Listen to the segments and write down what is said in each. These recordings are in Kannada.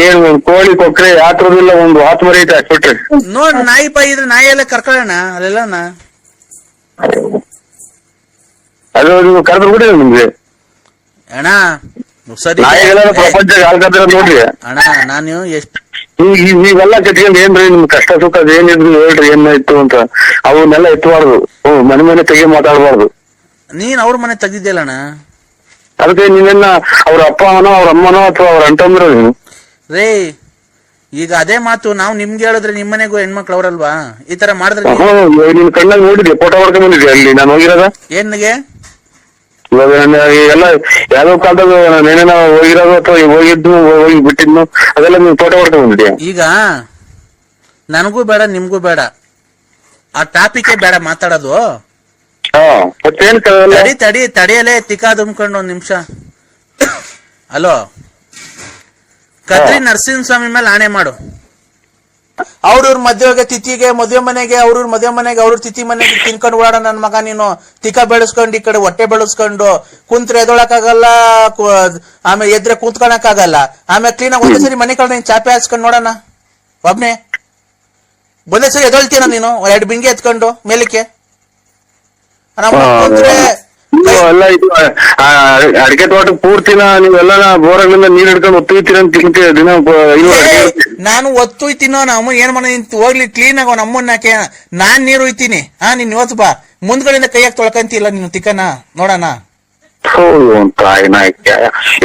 ಏನ್ ಒಂದ್ ಕೋಳಿ ಕೊಕ್ರೆ ಯಾತ್ರದಿಲ್ಲ ಒಂದು ಆತ್ ಮರಿ ಐತೆ ಹಾಕ್ಬಿಟ್ರಿ ನೋಡ್ ನಾಯಿ ಪಾಯಿ ಇದ್ರೆ ನಾಯಿ ಎಲ್ಲ ಕರ್ಕೊಳ್ಳೋಣ ಅಲ್ಲೆಲ್ಲನ? ಅದು ನೀವು ಕರೆದ್ರು ಬಿಡಿ ನಿಮ್ಗೆ. ಅಣ್ಣ ಸರಿ ನಾಯಿಗಳೆಲ್ಲ ಪ್ರಪಂಚ ಆಳ್ಕತ್ರ ನೋಡ್ರಿ. ಅಣ್ಣ ನಾನು ಎಷ್ಟು ಈಗ ನೀವೆಲ್ಲ ಕಟ್ಕೊಂಡ್ ಏನ್ರಿ ನಿಮ್ ಕಷ್ಟ ಸುಖ ಏನಿದ್ರು ಹೇಳ್ರಿ ಏನಾಯ್ತು ಅಂತ. ಅವನ್ನೆಲ್ಲ ಎತ್ತಬಾರ್ದು ಹ್ಮ್ ಮನೆ ಮನೆ ತೆಗಿ ಮಾತಾಡಬಾರ್ದು. ನೀನ್ ಅವ್ರ ಮನೆ ತೆಗ್ದಿದ್ಯಲ್ಲಣ್ಣ ಅದಕ್ಕೆ ನೀವೆಲ್ಲ ಅವ್ರ ಅಪ್ಪ ಅವನೋ ಅವ್ರ ಅಮ್ಮನೋ ಅಥವಾ ಅವ್ರ ಅಂಟಂದ್ರ ನೀವು. ರೇ ಈಗ ಅದೇ ಮಾತು ನಾವು ನಿಮ್ಗೆ ಹೇಳಿದ್ರೆ ನಿಮ್ಮನೆಗೂ ಹೆಣ್ಮಕ್ಳು ಅವರಲ್ವಾ? ಈ ತರ ಮಾಡಿದ್ರೆ ನಿಮ್ ಕಣ್ಣಲ್ಲಿ ನೋಡಿದ್ದೆ ಫೋಟೋ ಹೊಡ್ಕೊಂಡ್ ಬಂದಿದ್ದೆ ಅಲ್ಲಿ ನಾನು ಹೋಗಿರೋದ. ಏನ್ಗೆ? ಇವಾಗ ಎಲ್ಲ ಯಾವ್ದೋ ಕಾಲದಾಗ ನೆನೆನ ಹೋಗಿರೋದು ಅಥವಾ ಹೋಗಿದ್ದು ಹೋಗಿ ಬಿಟ್ಟಿದ್ನು ಅದೆಲ್ಲ ನೀವು ಫೋಟೋ ಹೊಡ್ಕೊಂಡ್ ಬಂದಿದ್ಯಾ ಈಗ ನನಗೂ ಬೇಡ ನಿಮ್ಗೂ ಬೇಡ. ಆ ಟಾಪಿಕ್ ಬೇಡ ಮಾತಾಡೋದು. ತಡಿ ತಡಿ ತಡಿಯಲೇ ತಿಕ್ಕಾ ತುಂಬ್ಕೊಂಡು ಒಂದ್ ನಿಮಿಷ. ಹಲೋ? ಕದ್ರಿ ನರಸಿಂಹಸ್ವಾಮಿ ಮೇಲೆ ಆಣೆ ಮಾಡು. ಅವ್ರವ್ರ ಮದ್ವೆಗೆ ತಿಥಿಗೆ ಮದ್ವೆ ಮನೆಗೆ ಅವ್ರವ್ರ ಮದ್ವೆ ಮನೆಗೆ ಅವ್ರ ತಿಥಿ ಮನೆಗೆ ತಿನ್ಕೊಂಡು ಓಡಾಡ ನನ್ ಮಗ ನೀನು. ತಿಕ ಬೆಳೆಸ್ಕೊಂಡು ಈ ಕಡೆ ಹೊಟ್ಟೆ ಬೆಳೆಸ್ಕೊಂಡು ಕುಂತ್ರೆ ಎದೊಳಕಾಗಲ್ಲ ಆಮೇಲೆ ಎದ್ರೆ ಕೂತ್ಕೊಳಕ್ಕಾಗಲ್ಲ. ಆಮೇಲೆ ಕ್ಲೀನಾಗಿ ಒಂದೇ ಸರಿ ಮನೆ ಕಡೆ ನೀನ್ ಚಾಪೆ ಹಾಸ್ಕೊಂಡು ನೋಡೋಣ. ಒಬ್ನೇ. ಒಂದೇ ಸರಿ ಎದೊಳ್ತೀನ ನೀನು? ಎರಡು ಬಿಂಗೆ ಎತ್ಕೊಂಡು ಮೇಲಕ್ಕೆ. ಕುಂತ್ರೆ ಎಲ್ಲ ಇದು ಅಡಿಕೆ ತೋಟ ಪೂರ್ತಿನ ನೀವೆಲ್ಲ ಬೋರಗಳಿಂದ ನೀರ್ ಹಿಡ್ಕೊಂಡು ಒತ್ತಿರ್ತೀರ ಅಂತ ತಿಂತೀವಿ ದಿನ ನಾನು ಒತ್ತೊಯ್ತೀನೋ ನಮ್ಮ ಏನ್ ಮಾಡ ಹೋಗ್ಲಿ ಕ್ಲೀನ್ ಆಗೋ ನಮ್ಮನ್ನ ನಾನ್ ನೀರು ಹೋಯ್ತೀನಿ ಹಾ ನೀನ್ ಇವತ್ತು ಬಾ. ಮುಂದ್ಗಡೆಯಿಂದ ಕೈಯಾಗ ತೊಳ್ಕಂತಿಲ್ಲ ನೀನು ತಿಕ್ಕನ ನೋಡಣ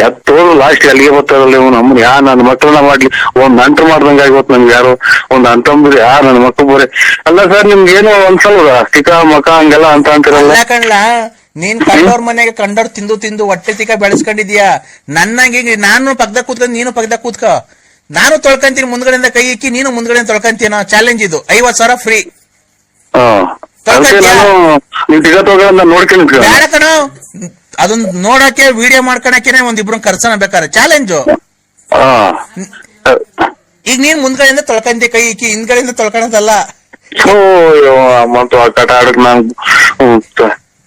ಎತ್ತೋದು ಲಾಸ್ಟ್ ಅಲ್ಲಿಗೆ ಬರ್ತಾರಲ್ಲ ಇವ್ ಅಮ್ಮನ್ ಯಾ ನನ್ನ ಮಕ್ಕಳನ್ನ ಮಾಡ್ಲಿ. ಒಂದ್ ನಂಟ್ರು ಮಾಡ್ದಂಗ ಆಗಿವತ್ ನಮ್ಗೆ ಯಾರು ಒಂದ್ ಅಂತಂಬ್ರಿ ಯಾ ನನ್ನ ಮಕ್ಕಳು ಬೋರೆ. ಅಲ್ಲ ಸರ್ ನಿಮ್ಗೆ ಏನೋ ಒಂದ್ಸಲ ತಿಕ್ಕ ಮಕ ಹಂಗೆಲ್ಲ ಅಂತ ಅಂತಿರಲ್ಲ? ಕಣ್ಲ ನೀನ್ ಕಂಡೋರ್ ಮನೆಗೆ ಕಂಡೋರ್ ತಿಂದು ತಿಂದು ಹೊಟ್ಟೆ ತಿಕ್ಕ ಬೆಳೆಸ್ಕೊಂಡಿದ್ಯಾ? ನನ್ನಂಗೆ ನಾನು ಪಕ್ಕದ ಕೂತ್ಕೊಂಡು ನೀನು ಪಕ್ಕದ ಕೂತ್ಕೋ. ನಾನು ತೊಳ್ಕಂತೀನಿ ಮುಂದ್ಗಡೆಯಿಂದ ಕೈ ಇಕ್ಕಿ ನೀನು ಮುಂದ್ಗಡೆ ತೊಳ್ಕಂತೀನ ಚಾಲೆಂಜ್ ಇದು. ಐವತ್ ಸಾವಿರ ಫ್ರೀ ಕಣೋ. ಅದನ್ನ ನೋಡಕ್ಕೆ ವಿಡಿಯೋ ಮಾಡ್ಕೊಳಕ್ಕೆ ಒಂದಿಬ್ರು ಕರ್ಸನ ಬೇಕಾರೆ ಚಾಲೆಂಜು ಈಗ ನೀನ್ ಮುಂದ್ಗಡೆಯಿಂದ ತೊಳ್ಕಂತಿ ಕೈ ಇಕ್ಕಿ ಹಿಂದ್ಗಡೆಯಿಂದ ತೊಳ್ಕೊಳದಲ್ಲ.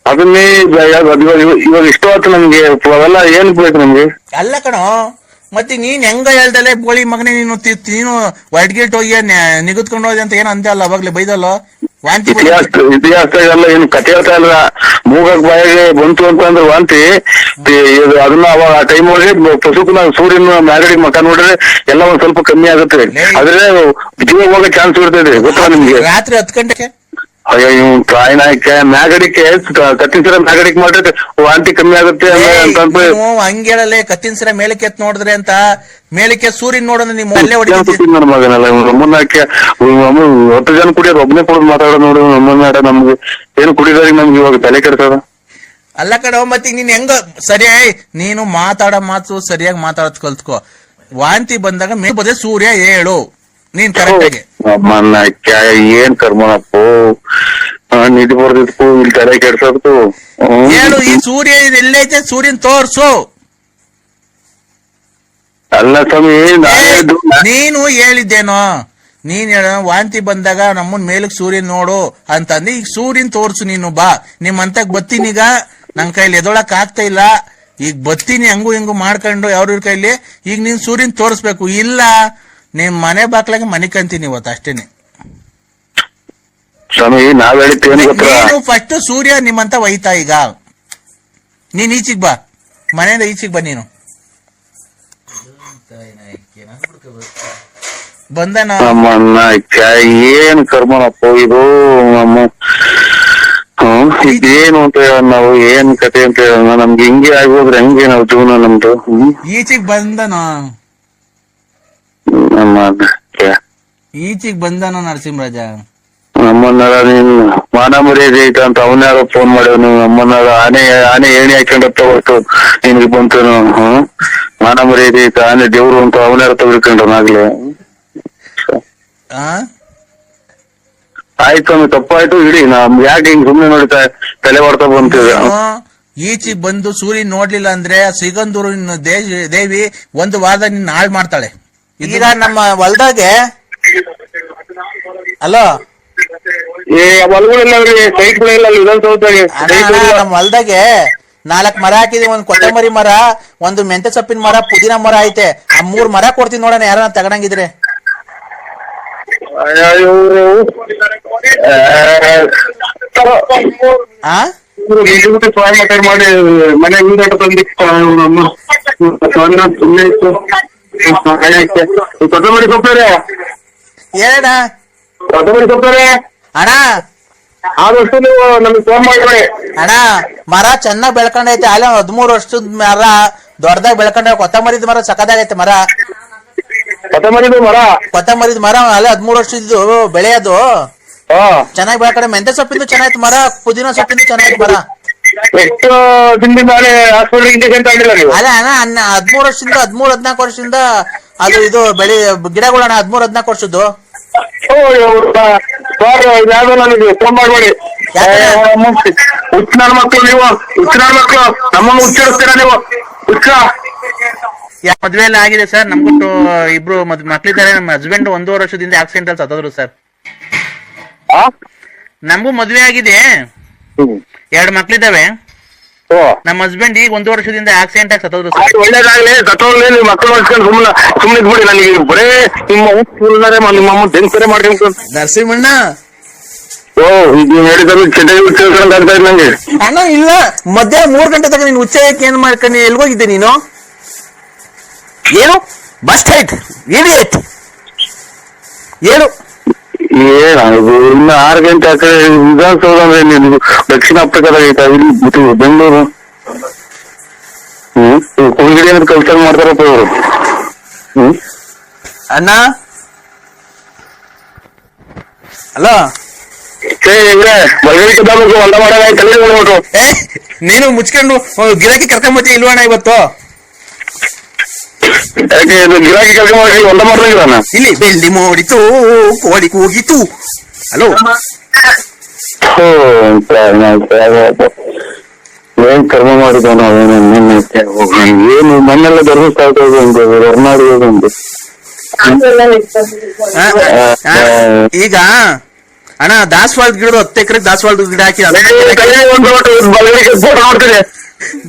ಅದನ್ನೇ ಇವಾಗ ಇವಾಗ ಇವಾಗ ಇಷ್ಟ ಆಯ್ತು ನಮ್ಗೆ ಅವೆಲ್ಲ ಏನ್ ಬೇಕು ನಮ್ಗೆ? ಅಲ್ಲ ಕಣೋ ಮತ್ತೆ ನೀನ್ ಹೆಂಗ ಹೇಳ್ದಲೆ ಬೋಳಿ ಮಗನೇ ನೀನು ತಿ- ನೀನು ವೈಟ್ಗೇಟ್ ಹೋಗಿ ನೆ- ನಿಗದ್ಕೊಂಡು ಹೋದೆ ಅಂತ ಏನು ಅಂದೆ ಅಲ್ಲ ಅವಾಗ್ಲೇ ಬೈದಲ್ಲ? ವಾಂತಿ. ಇತಿಹಾಸ ಏನು ಕತೆ ಹೇಳ್ತಾ ಇಲ್ಲ. ಮೂಗಕ್ ಬಾಯಿಗೆ ಬಂತು ಅಂತಂದ್ರೆ ವಾಂತಿ. ಈ- ಇದು ಅದನ್ನ ಅವಾಗ ಆ ಟೈಮ್ ಒಳಗೆ ಪಶುಕುನ ಸೂರ್ಯನ ಮ್ಯಾಗಡಿ ಮಕ ನೋಡಿದ್ರೆ ಎಲ್ಲ ಒಂದ್ ಸ್ವಲ್ಪ ಕಮ್ಮಿ ಆಗುತ್ತೆ. ಆದ್ರೆ ಜೀವ ಹೋಗೋ ಚಾನ್ಸ್ ಇರ್ತದೆ ಗೊತ್ತಾ ನಿಮ್ಗೆ? ರಾತ್ರಿ ಹತ್ತು ಗಂಟೆಗೆ? ಅಯ್ಯೋ ಇವ್ ಪ್ರಾಯನಾಯಕ್ಕೆ ಮ್ಯಾಗಡಿಕೆ ಕತ್ತಿಸಿರ ಮ್ಯಾಗಡಿಕ್ ಮಾಡ್ರಿ ವಾಂತಿ ಕಮ್ಮಿ ಆಗುತ್ತೆ ಹಂಗ ಹಂಗೇಳಲೆ ಕತ್ತಿನ ಸಿರ ಮೇಲಕ್ಕೆ ಎತ್ ನೋಡಿದ್ರೆ ಅಂತ? ಮೇಲಕ್ಕೆ ಸೂರ್ಯನ್ ನೋಡೋದು ನಿಮ್ ಅಲ್ಲೇ ಹೊಡಿತೀನಿ ನನ್ನ ಮಗನಲ್ಲ ಇವ್ನು ನಮ್ಮನ್ನ ಹಾಕಿ ನಮ್ಮ ಹತ್ತು ಜನ ಕುಡಿಯೋದು ಒಬ್ಬನೇ ಕುಡಿದು ಮಾತಾಡೋದು ನೋಡಿ ನಮ್ಮನ್ನ ನಮ್ಗೆ ಏನು ಕುಡಿಯೋದ್ರಿಗೆ ನಮ್ಗೆ ಇವಾಗ ತಲೆ ಕೆಡ್ತದ ಅಲ್ಲ ಕಡೆ ಮತ್ತೆ ನೀನ್ ಹೆಂಗ ಸರಿ ನೀನು ಮಾತಾಡೋ ಮಾತು ಸರಿಯಾಗಿ ಮಾತಾಡೋದ್ ಕಲ್ತ್ಕೋ ವಾಂತಿ ಬಂದಾಗ ಮೇ ಬದೇ ಸೂರ್ಯ ಹೇಳು ನೀನ್ ಕರೆಕ್ಟ್ ಆಗಿ. ನಮ್ಮನ್ನ ಕ್ಯಾ ಏನ್ ಕರ್ಮನಪ್ಪು ನಿಧಿ ಬರ್ದಿತ್ತು ಇಲ್ಲಿ ತಲೆ ಕೆಡ್ಸೋದು ಹೇಳು ಈ ಸೂರ್ಯ ಎಲ್ಲೈತೆ ಸೂರ್ಯನ್ ತೋರ್ಸು. ಅಲ್ಲ ಸ್ವಾಮಿ ನಾನೇ ಹೇಳಿದ್ದೇನೋ? ನೀನ್ ಹೇಳ ವಾಂತಿ ಬಂದಾಗ ನಮ್ಮನ್ ಮೇಲಕ್ ಸೂರ್ಯನ್ ನೋಡು ಅಂತಂದು ಈಗ ಸೂರ್ಯನ್ ತೋರ್ಸು ನೀನು ಬಾ. ನಿಮ್ ಅಂತಕ್ ಬತ್ತೀನಿ ಈಗ. ನನ್ ಕೈಲಿ ಎದೊಳಕ್ ಆಗ್ತಾ ಇಲ್ಲ. ಈಗ ಬತ್ತೀನಿ ಹಂಗು ಹಿಂಗು ಮಾಡ್ಕೊಂಡು ಅವ್ರ ಕೈಲಿ. ಈಗ ನೀನ್ ಸೂರ್ಯನ್ ತೋರಿಸ್ಬೇಕು. ಇಲ್ಲ. ನಿಮ್ ಮನೆ ಬಾಕ್ಲಾಗೆ ಮನೆ ಕಂತೀನಿ ಇವತ್ತು ಅಷ್ಟೇನೆ. ಸ್ವಾಮಿ ನಾವ್ ನೀನು ಫಸ್ಟ್ ಸೂರ್ಯ ನಿಮ್ಮಂತ ಒಯ್ತಾ ಈಗ. ನೀನ್ ಈಚಿಗ್ ಬಾ. ಮನೆಯಿಂದ ಈಚಿಗ್ ಬಾ ನೀನು. ಬಂದನ? ನಮ್ಮನ್ನ ಏನ್ ಕರ್ಮನಪ್ಪ ಇದು? ನಮ್ಮ ಇದೇನು ಅಂತ ನಾವು? ಏನ್ ಕತೆ ಅಂತ ನಮ್ಗೆ ಹಿಂಗೆ ಆಗೋದ್ರೆ ಹೆಂಗೆ ನಾವು ಜೀವನ ನಮ್ದು? ಈಚಿಗ್ ಬಂದನ? ನಮ್ಮನ್ನ ಬಂದಾನ ಈಚಿಗ್ ಬಂದನ ನರಸಿಂಹರಾಜ? ನಮ್ಮನ್ನಾರ ನೀನು ಮಾನ ಮರ್ಯಾದೆ ಐತ ಅಂತ ಅವನ್ಯಾರೋ ಫೋನ್ ಮಾಡೋನು ನಮ್ಮನ್ನಾರ ಆನೆ ಆನೆ ಏಣಿ ಹಾಕೊಂಡತ್ತ ಹೊರತು ನಿನ್ಗೆ ಬಂತು ಹ್ಮ್? ಮಾನ ಮರ್ಯಾದೆ ಐತ ಆನೆ ದೇವ್ರು ಅಂತ ಅವನ್ಯಾರ ತಗೊಳ್ಕೊಂಡ್ರನಾಗ್ಲೇ ಆ? ಆಯ್ತು ಅಂದ್ರೆ ತಪ್ಪಾಯ್ತು ಇಡಿ. ನಮ್ ಯಾಕೆ ಹಿಂಗ್ ಸುಮ್ಮನೆ ನೋಡ್ತಾ ತಲೆ ಹೊಡ್ತಾ ಬಂತಿದೆ ಈಚಿಗೆ ಬಂದು ಸೂರ್ಯ ನೋಡ್ಲಿಲ್ಲ ಅಂದ್ರೆ ಸಿಗಂದೂರು ದೇವಿ ಒಂದು ವಾರದ ನಿನ್ನ ಹಾಳು ಮಾಡ್ತಾಳೆ. ಈಗ ನಮ್ಮ ಹೊಲ್ದಾಗೆ ಅಲೋ? ಏ ಹೊಲಗಳಿಲ್ಲ ಸೈಟ್ಗಳಿಲ್ಲ ವಿಧಾನಸೌಧಾಗೆ ನಮ್ಮ ಹೊಲ್ದಾಗೆ ನಾಲ್ಕ್ ಮರ ಹಾಕಿದೀವಿ ಒಂದ್ ಕೊತ್ತಂಬರಿ ಮರ ಒಂದು ಮೆಂತೆ ಸೊಪ್ಪಿನ ಮರ ಪುದೀನ ಮರ ಐತೆ. ಆ ಮೂರ್ ಮರ ಕೊಡ್ತೀನಿ ನೋಡೋಣ ಯಾರ ತಗೊಂಡಂಗಿದ್ರೆ. ಆ ಮಾಡಿ ಮನೆ ಸಣ್ಣ ಸುಮ್ಮನೆ ಇತ್ತು ಕೊತ್ತಂಬರಿ ಕೊತ್ತಂಬರಿ ಅಣ್ಣ? ಆದಷ್ಟು ನೀವು ನಮಗೆ ಫೋನ್ ಮಾಡಿ ಅಣ್ಣ ಮರ ಚೆನ್ನಾಗ್ ಬೆಳ್ಕೊಂಡೈತೆ. ಅಲ್ಲೇ ಹದ್ಮೂರು ವರ್ಷದ ಮರ ದೊಡ್ಡದಾಗ ಬೆಳ್ಕೊಂಡ ಕೊತ್ತಂಬರಿದ ಮರ ಸಕದಾಗೈತೆ ಮರ. ಕೊತ್ತಂಬರಿದು ಮರ? ಕೊತ್ತಂಬರಿದ ಮರ ಅಲ್ಲೇ ಹದ್ಮೂರ್ ವರ್ಷದ್ದು ಬೆಳೆಯೋದು. ಹಾ. ಚೆನ್ನಾಗಿ ಬೆಳ್ಕೊಂಡೆ ಮೆಂತೆ ಸೊಪ್ಪಿಂದು ಚೆನ್ನಾಗಿತ್ತು ಮರ ಪುದೀನ ಸೊಪ್ಪಿಂದು ಚೆನ್ನಾಗಿತ್ತು ಮರ. ಎಷ್ಟು ದಿನದಿಂದ ಹಾಸ್ಪಿಟಲ್ ಇಂಜೆಕ್ಷನ್ ತಗೊಂಡಿಲ್ಲ ನೀವು? ಅಲ್ಲ ಅಣ್ಣ ಹದ್ಮೂರ್ ವರ್ಷದಿಂದ ಹದ್ಮೂರ್ ಹದ್ನಾಲ್ಕು ವರ್ಷದಿಂದ ಅದು ಇದು ಬೆಳೆ ಗಿಡಗಳಣ್ಣ ಹದ್ಮೂರ್ ಹದ್ನಾಲ್ಕು ವರ್ಷದ್ದು. ಓ ಸರ್ ಇದ್ಯಾವುದೋ ನನಗೆ ಫೋನ್ ಮಾಡ್ಬೇಡಿ ಯಾಕೆ? ಮಕ್ಕಳು ನೀವು ಹುಚ್ಚ ಮಕ್ಕಳು ನಮ್ಮನ್ನು ಹುಚ್ಚಿಡಿಸ್ತೀರಾ ನೀವು? ಹುಚ್ಚ. ಯಾ- ಮದ್ವೆ ಎಲ್ಲ ಆಗಿದೆ ಸರ್ ನಮ್ಗೊಟ್ಟು ಇಬ್ರು ಮಕ್ಳಿದ್ದಾರೆ ನಮ್ಮ ಹಸ್ಬೆಂಡ್ ಒಂದೂವರೆ ವರ್ಷದಿಂದ ಆಕ್ಸಿಡೆಂಟ್ ಅಲ್ಲಿ ಸತ್ತದ್ರು ಸರ್. ಆ? ನಮಗೂ ಮದ್ವೆ ಆಗಿದೆ. ಎರಡು ಮಕ್ಳಿದಾವೆ ಓ. ನಮ್ಮ ಹಸ್ಬೆಂಡ್ ಈಗ ಒಂದು ವರ್ಷದಿಂದ ಆಕ್ಸಿಡೆಂಟ್ ಆಗಿ ಸತ್ತೋದ್ರು ಸರ್. ಒಳ್ಳೇದಾಗ್ಲಿ ಸತ್ತೋಗ್ಲಿ ನೀವು ಮಕ್ಕಳು ಮಾಡ್ಕೊಂಡು ಸುಮ್ಮನೆ ಸುಮ್ಮನೆ ಇದ್ಬಿಡಿ ನನಗೆ. ಬರೇ ನಿಮ್ಮ ಹುಚ್ಚುಲ್ಲಾರೆ ನಿಮ್ಮ ಅಮ್ಮ ಬೆನ್ಸರೆ ಮಾಡ್ಕೊಂಡು ನರಸಿಂಹಣ್ಣ. ಓ ನೀವು ಹೇಳಿದ್ರು ಚೆನ್ನಾಗಿ ತಿಳ್ಕೊಂಡು ಆಗ್ತಾ ಇದೆ ನಂಗೆ. ಅಣ್ಣ ಇಲ್ಲ. ಮಧ್ಯಾಹ್ನ ಮೂರ್ ಗಂಟೆ ತನಕ ನೀನು ಉಚ್ಚಯಕ್ಕೆ ಏನ್ ಮಾಡ್ಕೊಂಡು ಎಲ್ಗೋಗಿದ್ದೆ ನೀನು? ಏನು? ಬಸ್ ಸ್ಟೈಟ್ ಇಡಿಯಟ್ ಏನು? ಏನ ಇದು ಇನ್ನು ಆರು ಗಂಟೆ ಆ ಕಡೆ ವಿಧಾನಸೌಧ ಅಂದ್ರೆ ನೀವು ದಕ್ಷಿಣ ಆಫ್ರಿಕಾದಾಗ ಐತಾ ಇಲ್ಲಿ ಇದು ಬೆಂಗಳೂರು? ಹ್ಮ್? ಕುಂಗಿಡಿ ಅಂತ ಕಲ್ಚರ್ ಮಾಡ್ತಾರಪ್ಪ ಇವರು? ಹ್ಮ್? ಅಣ್ಣ? ಅಲೋ ಏ ಇವ್ರೆ ಬಲಗೈ ಕದ್ದಾಬೇಕು ಹೊಲ ಮಾಡಾಗ ತಲೆ ಹೋಗ್ಬಿಟ್ರು ಏ ನೀನು ಮುಚ್ಕೊಂಡು ಗಿರಾಕಿ ಕರ್ಕೊಂಬತ್ತಿ ಇಲ್ವಣ್ಣ ಇವತ್ತು? ಯಾಕೆ ಇದು ಗಿರಾಕಿ ಕೆಲಸ ಮಾಡಿ ಹೊಲ ಮಾಡ್ದಂಗಿದಾನ ಇಲ್ಲಿ ಬೆಳ್ಳಿ ಮೋಡಿತು ಕೋಳಿ ಕೂಗಿತು. ಹಲೋ ಓ ಏನ್ ಕರ್ಮ ಏನು ಮಣ್ಣೆಲ್ಲ ಧರ್ಮಸ್ಥಳ ಹೊರನಾಡು ಹೋಗುಂಟು ಈಗ ಅಣ್ಣ ದಾಸವಾಳದ ಗಿಡದ ಹತ್ತು ಎಕರೆ ದಾಸವಾಳದ ಗಿಡ ಹಾಕಿ ಒಂದು ಫೋಟೋ ನೋಡ್ತೀನಿ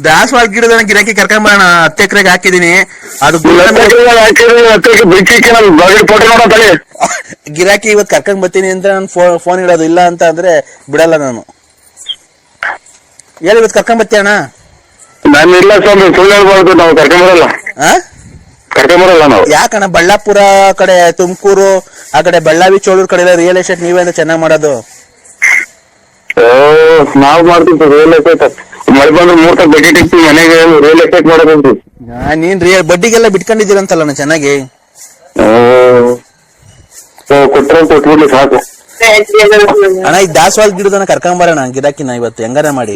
ದಾಸವಾಳದ ಗಿಡದ ಗಿರಾಕಿ ಕರ್ಕೊಂಬರೋಣ ಹತ್ತು ಎಕರೆಗೆ ಹಾಕಿದೀನಿ ಅದು ಗಿರಾಕಿ ಇವತ್ತು ಕರ್ಕೊಂಡ್ ಬರ್ತೀನಿ ಅಂತ ನಾನು ಫೋನ್ ಇಡೋದು. ಇಲ್ಲ ಅಂತ ಅಂದ್ರೆ ಬಿಡಲ್ಲ ನಾನು. ಹೇಳಿ ಇವತ್ತು ಕರ್ಕೊಂಡ್ ಬರ್ತೀಯ ಅಣ್ಣ? ನಾನು ಇಲ್ಲ ಸ್ವಾಮಿ ಸುಳ್ಳು ಹೇಳ್ಬಾರ್ದು. ನಾವು ಕರ್ಕೊಂಬರಲ್ಲ ಆ? ಕರ್ಕೊಂಬರಲ್ಲ ನಾವು. ಯಾಕಣ್ಣ? ಬಳ್ಳಾಪುರ ಕಡೆ ತುಮಕೂರು ಆ ಕಡೆ ಬಳ್ಳಾವಿ ಚೋಳೂರ್ ಕಡೆ ರಿಯಲ್ ಎಸ್ಟೇಟ್ ನೀವೇ ಅಂತ ಚೆನ್ನಾಗಿ ಮಾಡೋದು? ನಾವ್ ಮಾಡ್ತೀವಿ ರಿಯಲ್ ಎಸ್ಟೇಟ್ ಮಳೆ ಬಂದ್ರೆ ಮೂರ್ತ ಬಡ್ಡಿ ಇಟ್ಟಿರ್ತೀವಿ ಮನೆಗೆ ರಿಯಲ್ ಎಸ್ಟೇಟ್ ಮಾಡೋದಂತೀವಿ ಆ, ನೀನ್ ರಿಯಲ್ ಬಡ್ಡಿಗೆಲ್ಲ ಬಿಟ್ಕೊಂಡಿದ್ದೀರಂತಲ್ಲ ನಾನು ಚೆನ್ನಾಗಿ. ಕೊಟ್ರೆ ಕೊಟ್ಬಿಡ್ಲಿ ಸಾಕು. ಅಣ್ಣ ಈ ದಾಸವಾಳ ಗಿಡದನ್ನ ಕರ್ಕೊಂಬರೋಣ ಗಿಡಕ್ಕಿನ ಇವತ್ತು ಹೆಂಗಾರ ಮಾಡಿ.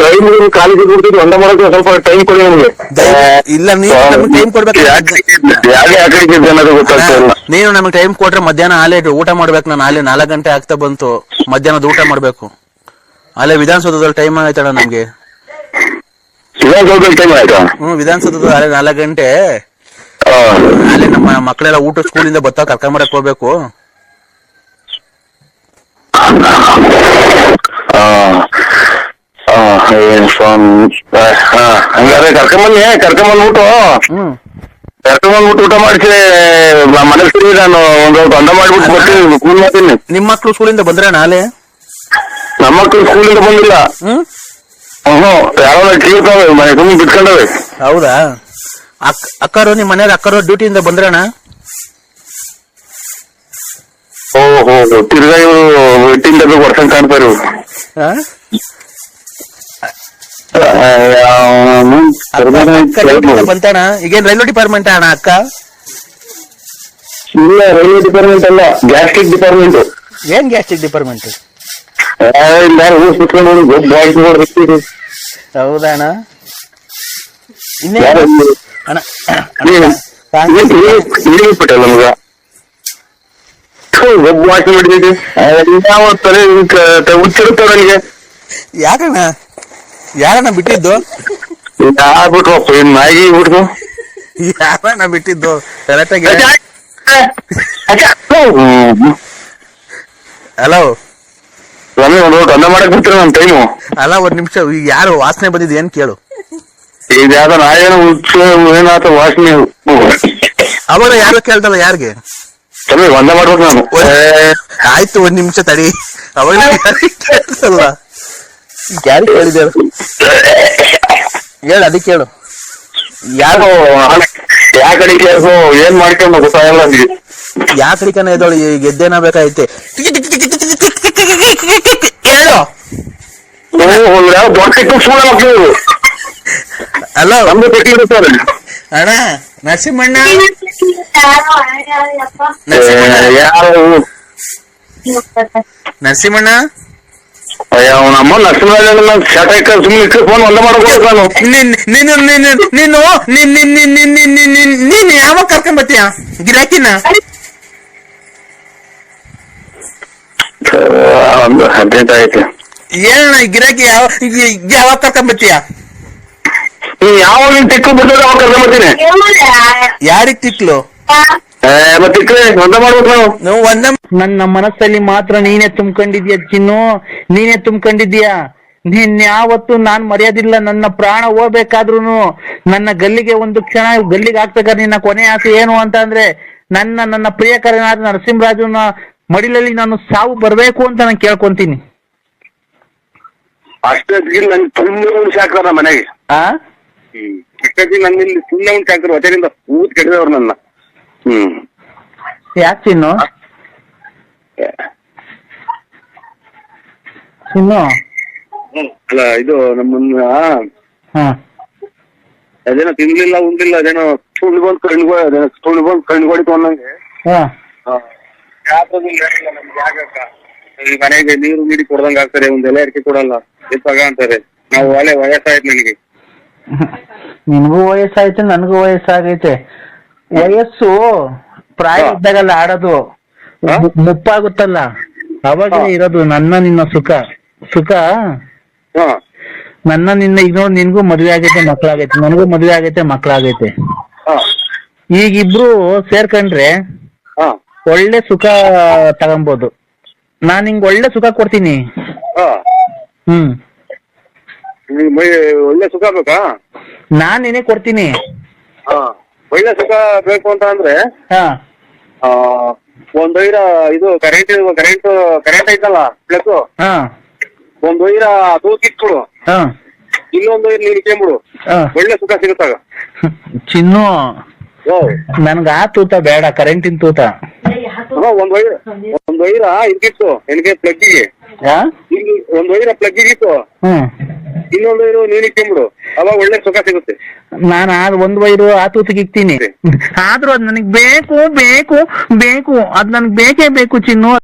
ಕೈ ಮುಗಿದು ಕಾಲಿಗೆ ಬಿಡ್ತಿದ್ದು ಒಂದ ಮಾಡೋಕೆ ಸ್ವಲ್ಪ ಟೈಮ್ ಕೊಡಿ ನಮ್ಗೆ ಇಲ್ಲ, ನೀವು ಟೈಮ್ time ಕೊಡ್ಬೇಕು. ಯಾಕೆ ಆ ಕಡೆಗೆ ಅನ್ನೋದು ಗೊತ್ತಾಗ್ತಾ ಇಲ್ಲ. ನೀನು ನಮಗೆ ಟೈಮ್ ಕೊಟ್ರೆ ಮಧ್ಯಾಹ್ನ ಆಲೇ ಊಟ ಮಾಡ್ಬೇಕು ನಾನು ಆಲೆ ನಾಲ್ಕು ಗಂಟೆ ಆಗ್ತಾ ಬಂತು. ಮಧ್ಯಾಹ್ನದ ಊಟ ಮಾಡ್ಬೇಕು. ಅಲ್ಲೇ ವಿಧಾನಸೌಧದಲ್ಲಿ ಟೈಮ್ ಆಯ್ತಣ್ಣ ನಮ್ಗೆ. ವಿಧಾನಸೌಧದಲ್ಲಿ ಟೈಮ್ ಆಯ್ತಾ? ಹ್ಮ್ ವಿಧಾನಸೌಧದ ಅಲ್ಲೇ ನಾಲ್ಕು ಗಂಟೆ. ಅಲ್ಲೇ ನಮ್ಮ ಮಕ್ಕಳೆಲ್ಲ ಊಟ ಸ್ಕೂಲಿಂದ ಬತ್ತಾ ಕರ್ಕೊಂಬರಕ್ ಹೋಗ್ಬೇಕು. ಹಂಗಾದ್ರೆ ಕರ್ಕೊಂಬನ್ನಿ ಕರ್ಕೊಂಬಂದ್ಬಿಟ್ಟು ಕರ್ಕೊಂಬಂದ್ಬಿಟ್ಟು ಊಟ ಮಾಡಿಸಿ ಮನೇಲಿ ನಾನು ಒಂದು ಅಂದ ಮಾಡ್ಬಿಟ್ಟು ಬರ್ತೀನಿ ಸ್ಕೂಲ್ ಮಕ್ಕಳು ಸ್ಕೂಲಿಂದ ಬಂದ್ರೆ ನಾಳೆ? ನಮ್ಮ ಮಕ್ಕಳು ಸ್ಕೂಲಿಂದ ಬಂದಿಲ್ಲ. ಹ್ಮ್? ಹ್ಮ್ ಯಾರೋ ಕೀಳ್ತಾವೆ ಮನೆ ಸುಮ್ಮನೆ ಬಿಟ್ಕೊಂಡವೆ ಹೌದಾ? ಅಕ್ ಅಕ್ಕರು ನಿಮ್ ಮನೆಯವ್ರ ಅಕ್ಕರು ಡ್ಯೂಟಿಯಿಂದ ಬಂದ್ರಣ ಓ ಹೋ ಹೋ ತಿರ್ಗಾ ಇವರು ವೆಟ್ಟಿಂಗ್ ಡಬ್ಬಿ ಹೊಡ್ಸಂಗ್ ಅಕ್ಕ ಅಕ್ಕ ಡ್ಯೂಟಿಯಿಂದ ಈಗೇನ್ ರೈಲ್ವೆ ಡಿಪಾರ್ಟ್ಮೆಂಟ್ ಅಣ್ಣ ಅಕ್ಕ? ಇಲ್ಲ ರೈಲ್ವೆ ಡಿಪಾರ್ಟ್ಮೆಂಟ್ ಅಲ್ಲ ಗ್ಯಾಸ್ಟ್ರಿಕ್ ಡಿಪಾರ್ಟ್ಮೆಂಟ್. ಏನ್ ಗ್ಯಾಸ್ಟ್ರಿಕ್ ಡಿಪಾರ್ಟ್ಮೆಂಟ್? ಇಲ್ಲ ಊಸ್ ಬಿಟ್ಕೊಂಡು ಗೊಬ್ಬ ಬಾಯ್ಸ್ ನೋಡ್ರಿ ಹೌದಾ ಅಣ್ಣ ಇನ್ನೇ ಯಾರು ಅಣ್ಣ ಇಳಿಬಿಟ್ಟಲ್ಲ ನಮಗ ಒಬ್ಬ ವಾಸಿ ಮಾಡಿದ್ದೀವಿ ಯಾವ ತಲೆ ಹುಚ್ಚಿರುತ್ತ ನನಗೆ ಯಾಕಣ್ಣ ಯಾರಣ್ಣ ಬಿಟ್ಟಿದ್ದು ಆಗ್ಬಿಟ್ರಪ್ಪ ಬಿಟ್ರು ನಾಯಿ ಬಿಡ್ತು ಯಾರಣ್ಣ ಬಿಟ್ಟಿದ್ದು ಕರೆಕ್ಟಾಗಿ ಹಲೋ ಸ್ವಾಮಿ ಒಂದು ಅನ್ನ ಮಾಡಕ್ ಬಿಡ್ತೀರ ನನ್ ಟೈಮು ಅಲ್ಲ ಒಂದ್ ನಿಮಿಷ ಈಗ ಯಾರು ವಾಸನೆ ಬಂದಿದ್ ಏನ್ ಕೇಳು. ಈಗ ಯಾವ್ದೋ ನಾಯೇನೋ ಏನಾತ ವಾಸನೆ ಅವಾಗ ಯಾರು ಕೇಳ್ದಲ್ಲ ಯಾರಿಗೆ? ಸ್ವಾಮಿ ಒಂದ ಮಾಡ್ಬೇಕು ನಾನು. ಆಯ್ತು ಒಂದ್ ನಿಮಿಷ ತಡಿ. ಅವಾಗ ಕೇಳ್ತಲ್ಲ ಯಾರು ಕೇಳಿದೆ? ಹೇಳು ಅದಕ್ಕೆ ಕೇಳು. ಯಾರು ಯಾ ಕಡೆ ಯಾಕೋ ಏನ್ ಮಾಡ್ಕೊಂಡು ಗೊತ್ತಾಗಲ್ಲ ನನಗೆ ಯಾ ಕಡಿಕನ ಎದ್ದೋಳು ಈಗ ಗೆದ್ದೇನ ಬೇಕಾಯ್ತೆ. ನೀವು ಹೋದ್ರೆ ದೊಡ್ಡ ಇಟ್ಟು ಸುಮ್ಮನೆ ಮಕ್ಕಳು ಹಲೋ ನಮ್ದು ಪೆಟ್ಟಿಗೆ ಸರ್. ಅಣ್ಣ ನರಸಿಂಹಣ್ಣ? ನರಸಿಂಹಣ್ಣ. ಅವನಮ್ಮ ನರಸಿಂಹಣ್ಣ? ಫೋನ್ ಒಂದೇ ಮಾಡ್ಬೇಕು ಯಾವಾಗ ಕರ್ಕೊಂಡ್ ಬರ್ತೀಯ? ಗಿರಾಕಿನ? ಹದಿನೆಂಟು ಐತೆ ಏನಣ್ಣ ಈ ಗಿರಾಕಿ ಯಾವ ಯಾವಾಗ ಕರ್ಕೊಂಡ್ ಬರ್ತೀಯ? ನೀ ಯಾವಾಗ ನೀನ್ ತಿಕ್ಕು ಬಿಡ್ತದ ಅವಾಗ ಕರ್ಕೊಂಬರ್ತೀನಿ ಯಾರಿಗ್ ತಿಕ್ಲು? ಏ, ಮತ್ತೆ ಇಕ್ರೆ ಒಂದ ಮಾಡ್ಬೇಕು ನಾವು. ನಾವು ಒಂದ ನನ್ನ ಮನಸ್ಸಲ್ಲಿ ಮಾತ್ರ ನೀನೇ ತುಂಬ್ಕೊಂಡಿದ್ಯಾ ಚಿನ್ನು. ನೀನೇ ತುಂಬ್ಕೊಂಡಿದ್ಯಾ ನೀನ್ ಯಾವತ್ತು ನಾನ್ ಮರ್ಯಾದಿಲ್ಲ ನನ್ನ ಪ್ರಾಣ ಹೋಗ್ಬೇಕಾದ್ರು ನನ್ನ ಗಲ್ಲಿಗೆ ಒಂದು ಕ್ಷಣ ಗಲ್ಲಿಗೆ ಹಾಕ್ಬೇಕಾದ್ರೆ ನಿನ್ನ ಕೊನೆ ಆಸೆ ಏನು ಅಂತ ಅಂದ್ರೆ ನನ್ನ ನನ್ನ ಪ್ರಿಯಕರನಾದ ನರಸಿಂಹರಾಜನ ಮಡಿಲಲ್ಲಿ ನಾನು ಸಾವು ಬರ್ಬೇಕು ಅಂತ ನಾನು ಕೇಳ್ಕೊಂತೀನಿ. ಅಷ್ಟೊತ್ತಿಗೆ ನಂಗೆ ತುಂಬ ಉಂಟು ಹಾಕ್ತಾರ ಮನೆಗೆ. ಆ? ಅಷ್ಟೊತ್ತಿಗೆ ನಂಗಿಲ್ಲಿ ಸುಮ್ಮನೆ ಉಂಟು ಹಾಕ್ತಾರ ಹೊಟ್ಟೆಲಿಂದ ಊತ್ ಕೆಡದವ್ರು ನನ್ನ. ಹ್ಮ್. ಯಾಕೆ ಚಿನ್ನು? ಚಿನ್ನು? ಹ್ಮ್. ಅಲ್ಲ ಇದು ನಮ್ಮನ್ನ ಹಾ. ಅದೇನೋ ತಿನ್ಲಿಲ್ಲ ಉಂಡಿಲ್ಲ ಅದೇನೋ ಸುಳ್ಳು ಬಂದ್ ಕಣ್ಗೋ ಅದೇನೋ ಸುಳ್ಳು ಬಂದ್ ಕಣ್ಗೊಡಿತು ಅನ್ನಂಗೆ. ಹಾ. ಇಲ್ಲ ನಮ್ಗೆ ಯಾಕಕ್ಕ ಈ ಮನೆಗೆ ನೀರು ನೀಡಿ ಕೊಡ್ದಂಗ ಆಗ್ತಾರೆ ಒಂದ್ ಎಲೆ ಅಡಿಕೆ ಕೊಡಲ್ಲ ಎತ್ತಾಗ ಅಂತಾರೆ. ನಾವು ಒಳ್ಳೆ ವಯಸ್ಸಾಯ್ತು ನನಗೆ. ನಿನಗೂ ವಯಸ್ಸಾಯ್ತು ನನಗೂ ವಯಸ್ಸಾಗೈತೆ. ವಯಸ್ಸು ಪ್ರಾಯ. ಇದ್ದಾಗಲ್ಲ ಆಡೋದು ಮುಪ್ಪಾಗುತ್ತಲ್ಲ. ಅವಾಗ ಇರೋದು ನನ್ನ ನಿನ್ನ ಸುಖ. ಸುಖ? ನನ್ನ ನಿನ್ನ ಈಗ ನೋಡಿ ನಿನ್ಗೂ ಮದ್ವೆ ಆಗೈತೆ ಮಕ್ಳಾಗೈತೆ ನನಗೂ ಮದ್ವೆ ಆಗೈತೆ ಮಕ್ಳಾಗೈತೆ ಈಗಿಬ್ರು ಈಗ ಇಬ್ರು ಸೇರ್ಕೊಂಡ್ರೆ ಹಾ. ಒಳ್ಳೆ ಸುಖ ತಗೊಂಬೋದು. ನಾನ್ ನಿಂಗೆ ಒಳ್ಳೆ ಸುಖ ಕೊಡ್ತೀನಿ. ಹಾ. ಹ್ಮ್. ನಿಮ್ಗೆ ಮೈ- ಒಳ್ಳೆ ಸುಖ ಬೇಕಾ? ನಾನ್ ನಿನಗೆ ಕೊಡ್ತೀನಿ. ಹಾ. ಒಳ್ಳೆ ಸುಖ ಬೇಕು ಅಂತ ಅಂದ್ರೆ ಹಾ. ಆ, ಒಂದ್ ವೈರ ಇದು ಕರೆಂಟ್ ಕರೆಂಟ್ ಕರೆಂಟ್ ಐತಲ್ಲ ಪ್ಲಸ್ ಹಾ. ಒಂದ್ ವೈರ ತೂಕಿಟ್ಬಿಡು ಹಾ. ಇನ್ನೊಂದ್ ವೈರ್ ನೀನ್ ಬಿಡು ಹಾ. ಒಳ್ಳೆ ಸುಖ ಸಿಗುತ್ತಾಗ. ಚಿನ್ನು. ಓ ನನ್ಗ ಆ ತೂತ ಬೇಡ ಕರೆಂಟಿನ ತೂತ. ಒಂದ್ ವೈರ್ ಒಂದ್ ವೈರ ಇದಕ್ಕಿತ್ತು ನನಗೆ ಪ್ಲಗ್ಗಿಗೆ. ಯಾ? ಒಂದ್ ವೈರ ಪ್ಲಗ್ಗಿಗೆ ಇತ್ತು. ಹ್ಮ್. ಇನ್ನೊಂದ್ ವೈರು ನೀನ್ ಇಟ್ಕೊಂಬಿಡು. ಅವಾಗ ಒಳ್ಳೆ ಸುಖ ಸಿಗುತ್ತೆ. ನಾನು ಅದು ಒಂದ್ ವೈರು ಆತು ಇಕ್ತೀನಿ. ಆದ್ರೂ ಅದ್ ನನಗ್ ಬೇಕು ಬೇಕು ಬೇಕು. ಅದ್ ನನ್ಗ್ ಬೇಕೇ ಬೇಕು ಚಿನ್ನು.